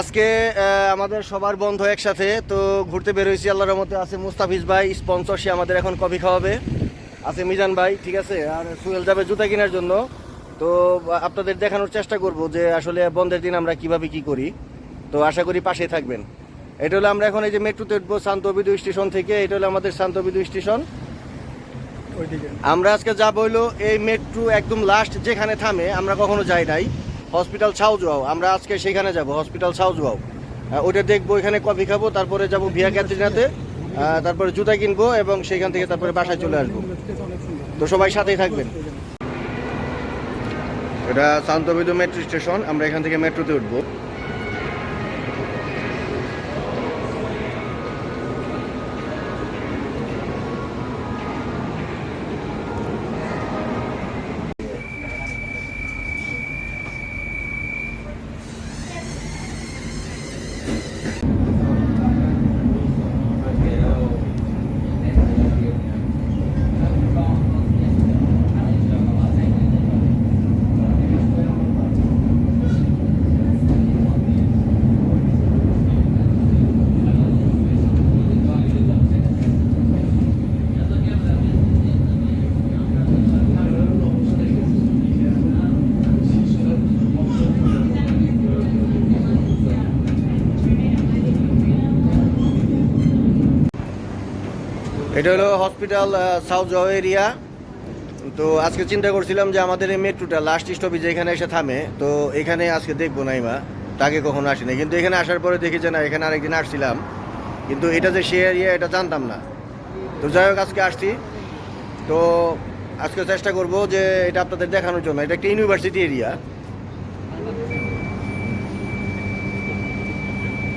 আজকে আমাদের সবার বন্ধ একসাথে তো ঘুরতে বেরোয়েছি আল্লাহর মতে আছে মুস্তাফিজ ভাই স্পন্সর সে আমাদের এখন কফি খাওয়াবে। আছে মিজান ভাই ঠিক আছে? আর সুহেল যাবে জুতা কেনার জন্য। তো আপনাদের দেখানোর চেষ্টা করব যে আসলে বন্ধের দিন আমরা কীভাবে কি করি। তো আশা করি পাশে থাকবেন। এটা হলো আমরা এখন এই যে মেট্রোতে উঠবো শান্তবিদু স্টেশন থেকে। এটা হলো আমাদের শান্তবিদু স্টেশন আমরা আজকে যাব হইল এই মেট্রো একদম লাস্ট যেখানে থামে আমরা কখনো যাই নাই। হসপিটাল সাউজুয়াও আমরা আজকে সেখানে যাব হসপিটাল সাউজুয়াও ওটা দেখব ওইখানে কফি খাব তারপরে যাব ভিয়া ক্যাথরিনাতে আহ, তারপরে জুতা কিনবো এবং সেখান থেকে তারপরে বাসায় চলে আসব। তো সবাই সাথেই থাকবেন। এটা শান্তবিদু মেট্রো স্টেশন আমরা এখান থেকে মেট্রোতে উঠবো। এটা হলো হসপিটাল সাউথ জও এরিয়া তো আজকে চিন্তা করছিলাম যে আমাদের এই মেট্রোটা লাস্ট স্টপেজ এখানে এসে থামে। তো এখানে আজকে দেখব নাইমা। তাকে কখনো আসিনি। কিন্তু এখানে আসার পরে দেখি যে না, এখানে আরেকদিন আসছিলাম। কিন্তু এটা যে সে এরিয়া এটা জানতাম না। তো যাই হোক, আজকে আসছি। তো আজকে চেষ্টা করব যে এটা আপনাদের দেখানোর জন্য। এটা একটা ইউনিভার্সিটি এরিয়া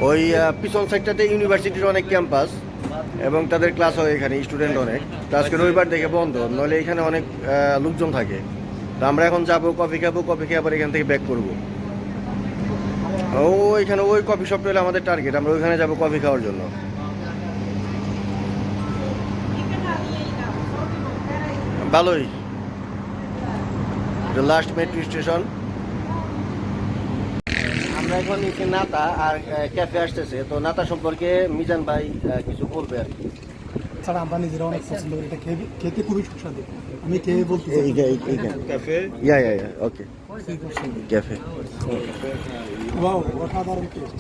ওই পিছন সাইডটাতে ইউনিভার্সিটির অনেক ক্যাম্পাস এবং তাদের ক্লাস হয় এখানে স্টুডেন্ট অনেক। তো আজকে রবিবার দেখে বন্ধ, নইলে এখানে অনেক লোকজন থাকে। তো আমরা এখন যাব কফি খাব কফি খেয়ে আবার এখান থেকে ব্যাক করব। ও, এখানে ওই কফি শপটা হলো আমাদের টার্গেট আমরা ওইখানে যাব কফি খাওয়ার জন্য। ভালোই। লাস্ট মেট্রো স্টেশন আমরা এখন নিচে নাতা আর ক্যাফে আসতেছে। তো নাতা সম্পর্কে মিজান ভাই কিছু বলবে আর কি। ছাড়া আমরা নিজেরা অনেক পছন্দ করি। এটা খেতে খুবই সুস্বাদু। আমি খেয়ে বলতে cafe ya ya ya okay cafe wow অসাধারণ taste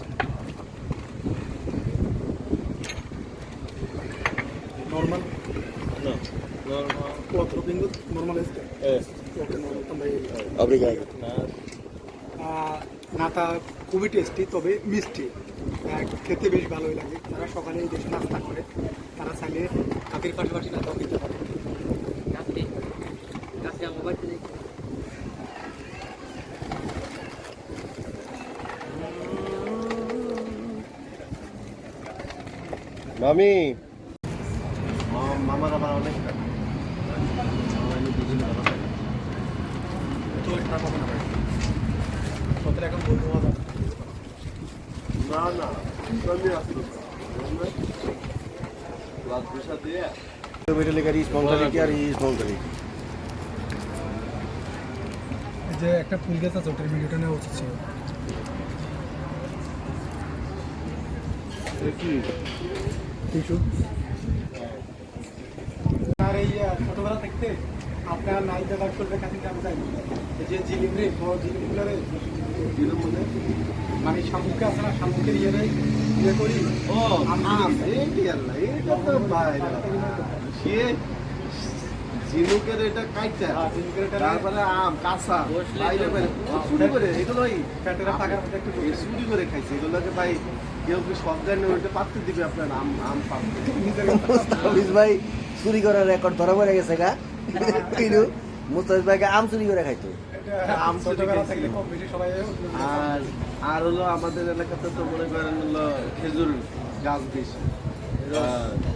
normal Quattro pingo normal? Este. Okay normal তোমরা এই, obrigado আহ, নাতা খুবই টেস্টি তবে মিষ্টি। খেতে বেশ ভালোই লাগে। তারা সকালে এই দেশে নাস্তা করে তারা চাইলে কাকের পাশাপাশি নাতাও খেতে পারে। মামি। মামার আমার অনেক তো এটা পাবো না ভাই তোদের এখন বলব না না আমি আসলো রাত পেশা দিয়ে বেটালিকার স্পন্সারিটি আর স্পন্সারিটি এই যে একটা ফুল গাছ আছে ওটার ভিডিওটা নেওয়া উচিত ছিল। আর এই ছোটবেলা দেখতে আপনার নাই দাদা করবে কাছে জানতে যে জিলিম রে বড় জিলিমগুলো রে দিলাম মনে শামুককে আছে না শামুকের ইয়ে ইয়ে করি। ও আম এই আল্লাহ এটা তো বাইরে সে ঝিনুকের এটা কাইটা হ্যাঁ, এটা- তারপরে আম কাঁচা বাইরে বাইরে চুরি করে এগুলো থাকার একটু চুরি করে খাইছে এগুলোকে ভাই কেউ কি সব জানে ওইটা পাততে দিবে আপনার আম আম মুস্তাফিজ ভাই চুরি করার রেকর্ড ধরা পড়ে গেছে গা। কিন্তু মুস্তাফিজ ভাইকে আম চুরি করে খাইতো। আর আর হলো আমাদের এলাকাতে তো মনে করেন হলো খেজুর গাছ বেশি।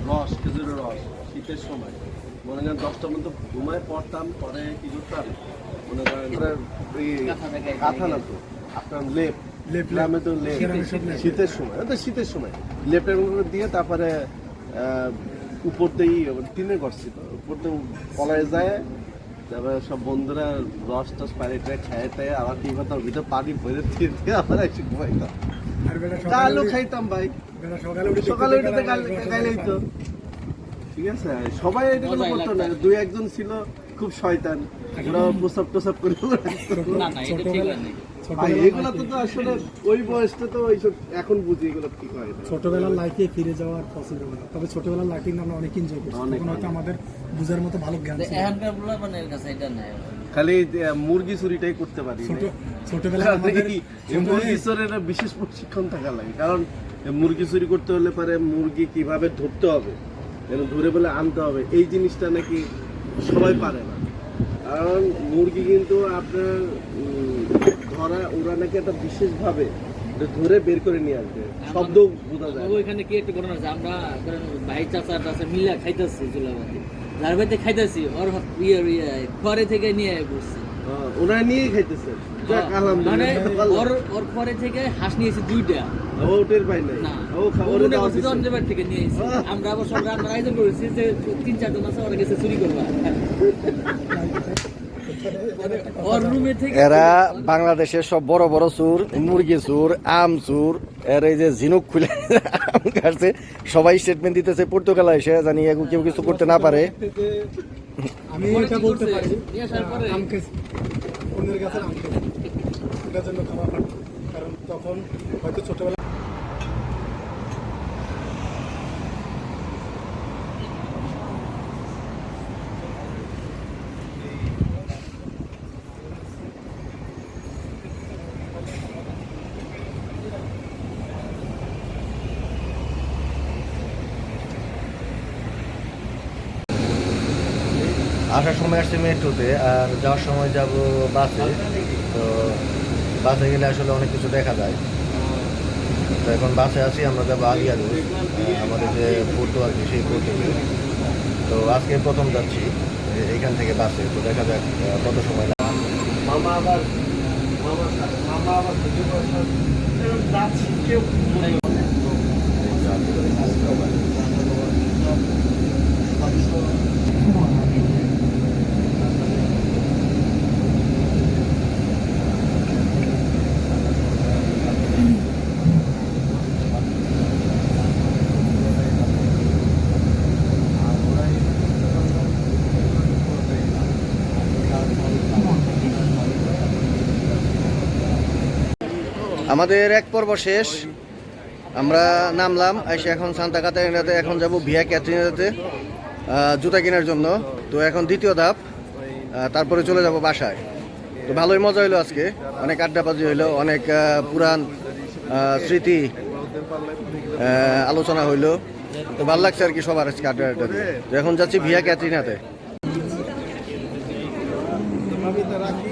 রস। খেজুরের রস শীতের সময়। মনে করেন দশটার মধ্যে ঘুমায় পড়তাম পরে কি করতাম? মনে করেন এই কাঁথা না তো আপনার লেপ। লেপ, গ্রামে তো লেপ। শীতের সময় তো শীতের সময়। লেপের মধ্যে দিয়ে তারপরে আহ, উপর দিয়ে টিনে করছিল উপর দিয়ে কলায় যায় তারপরে সব বন্ধুরা রস টস পানি টানি খাইয়ে টায় আবার কি করতাম ভিতর পানি ভরে দিয়ে দিয়ে আবার এসে ঘুমাইতাম। আর কালও খাইতাম ভাই। সকালে উঠে খাইলেই তো ঠিক আছে সবাই এটা কোনো করতো না। দুই একজন ছিল খুব শয়তান। ওরা প্রসাব টসাব করে না না এটা ঠিক ছোটবেলার এগুলো তো আসলে ওই বয়সটা তো ওইসব এখন বুঝি এগুলো কি হয় না। ছোটবেলার লাইফে ফিরে যাওয়ার পসিবল না। তবে ছোটবেলার লাইফে কিন্তু আমরা অনেক এনজয় করছি। তখন হয়তো আমাদের বুঝার মতো ভালো জ্ঞান ছিল। এখানকার পোলাপানের কাছে এটা নেই। খালি মুরগি চুরিটাই করতে পারি ছোট ছোটবেলায় আমাদের এই- এই মুরগি চোরের বিশেষ প্রশিক্ষণ থাকা লাগে। কারণ মুরগি চুরি করতে হলে পারে মুরগি কীভাবে ধরতে হবে ধরে বলে আনতে হবে এই জিনিসটা নাকি সবাই পারে না। কারণ মুরগি কিন্তু আপনার ধরা ওরা নাকি একটা বিশেষভাবে ধরে বের করে নিয়ে আসবে। শব্দ বোঝা যায়। ওইখানে কি একটা ঘটনা আছে আমরা ভাই চাচা টাচা মিলা খাইতেছি চুলাবাতি। যার বাড়িতে খাইতেছি ওর ইয়ে ইয়ে থেকে নিয়ে বসছি। হ্যাঁ, ওরা নিয়েই খাইতেছে। মানে ওর ওর ঘরে থেকে হাঁস নিয়েছি দুইটা। ও টের পাই নাই। দিছে। থেকে নিয়ে আমরা আবার সব রান্নার আয়োজন করেছি যে তিন চারজন আছে ওরা গেছে চুরি করবা এরা বাংলাদেশের সব বড় বড় চুর মুরগি চুর, আম চুর, এর এই যে ঝিনুক খুলে কাটছে, সবাই স্টেটমেন্ট দিতেছে, পর্তুগাল এসে জানি কেউ কিছু করতে না পারে। তখন হয়তো আসার সময় আসছে মেট্রোতে আর যাওয়ার সময় যাব বাসে। তো বাসে গেলে আসলে অনেক কিছু দেখা যায়। তো এখন বাসে আছি, আমরা যাব আলিয়াদুর আমাদের যে পড়তো আর কি, সেই পড়তে তো আজকে প্রথম যাচ্ছি, এ- এইখান থেকে বাসে। তো দেখা যাক কত সময় লাগে। মামা আবার মামা আবার আমাদের এক পর্ব শেষ। আমরা নামলাম এসে এখন সান্তা কাতারিনাতে এখন যাব ভিয়া ক্যাথরিনাতে আহ, জুতা কেনার জন্য। তো এখন দ্বিতীয় ধাপ তারপরে চলে যাব বাসায়। তো ভালোই মজা হইল আজকে অনেক আড্ডাবাজি হইল অনেক পুরান স্মৃতি আলোচনা হইল। তো ভালো লাগছে আর কি সবার আজকে আড্ডা আড্ডা তো এখন যাচ্ছি ভিয়া ক্যাথরিনাতে আমি তো রাখি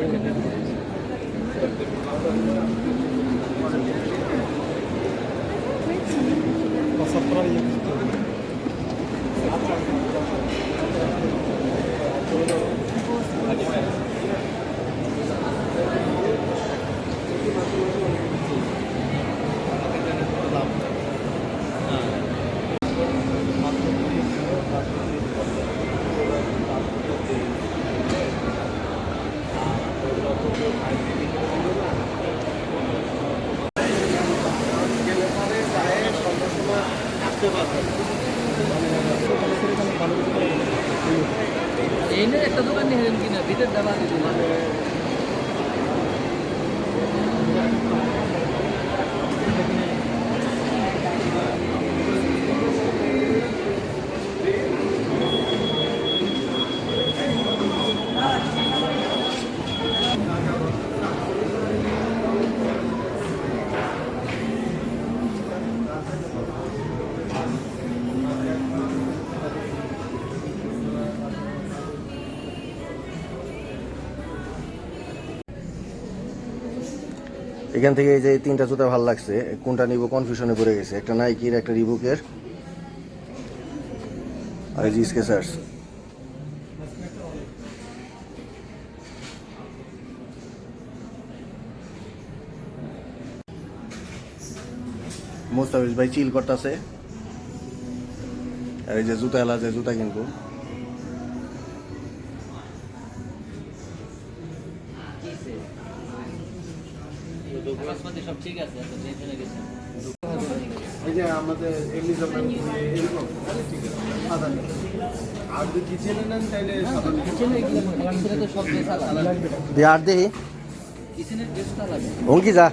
ওই যে আবার প্রসাব করার ইয়ে করতে হবে। এই নিয়ে একটা দোকান নিয়ে কিনা ভিতর দাবা দিয়ে এখান থেকে এই যে তিনটা জুতা ভালো লাগছে, কোনটা নিব কনফিউশনে পড়ে গেছে। একটা নাইকির একটা রিবুকের আর এই যে মোস্তাফিজ ভাই চিল করতেছে। আর এই যে জুতা এলা যে জুতা কিনবো। ঠিক আছে গেছেন এই যে আমাদের এমনি যখন এরকম ঠিক আছে সাদা আর যদি কিচেনে নেন তাহলে কিচেনে কিচেনে তো সব ড্রেস আলাদা। দিয়ে আর দেখি কিচেনের ড্রেস আলাদা। হুমকি যা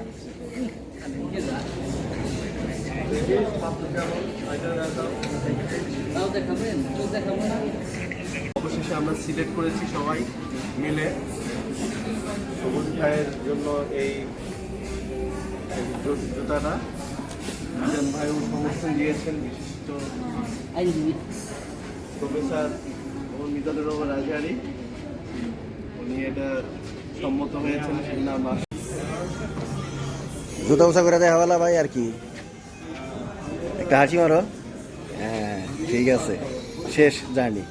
অবশেষে আমরা সিলেক্ট করেছি সবাই মিলে। সবুজ ভাইয়ের জন্য এই জুতাটা। মিজান ভাইও সমর্থন দিয়েছেন বিশিষ্ট আইনজীবী। প্রফেসর ও মিজানুর রহমান রাজহারি উনি এটা সম্মত হয়েছেন সেই নাম আস জুতা উঁচা করে দেখা বলা ভাই আর কি? একটা হাসি মারো। হ্যাঁ ঠিক আছে। শেষ জার্নি।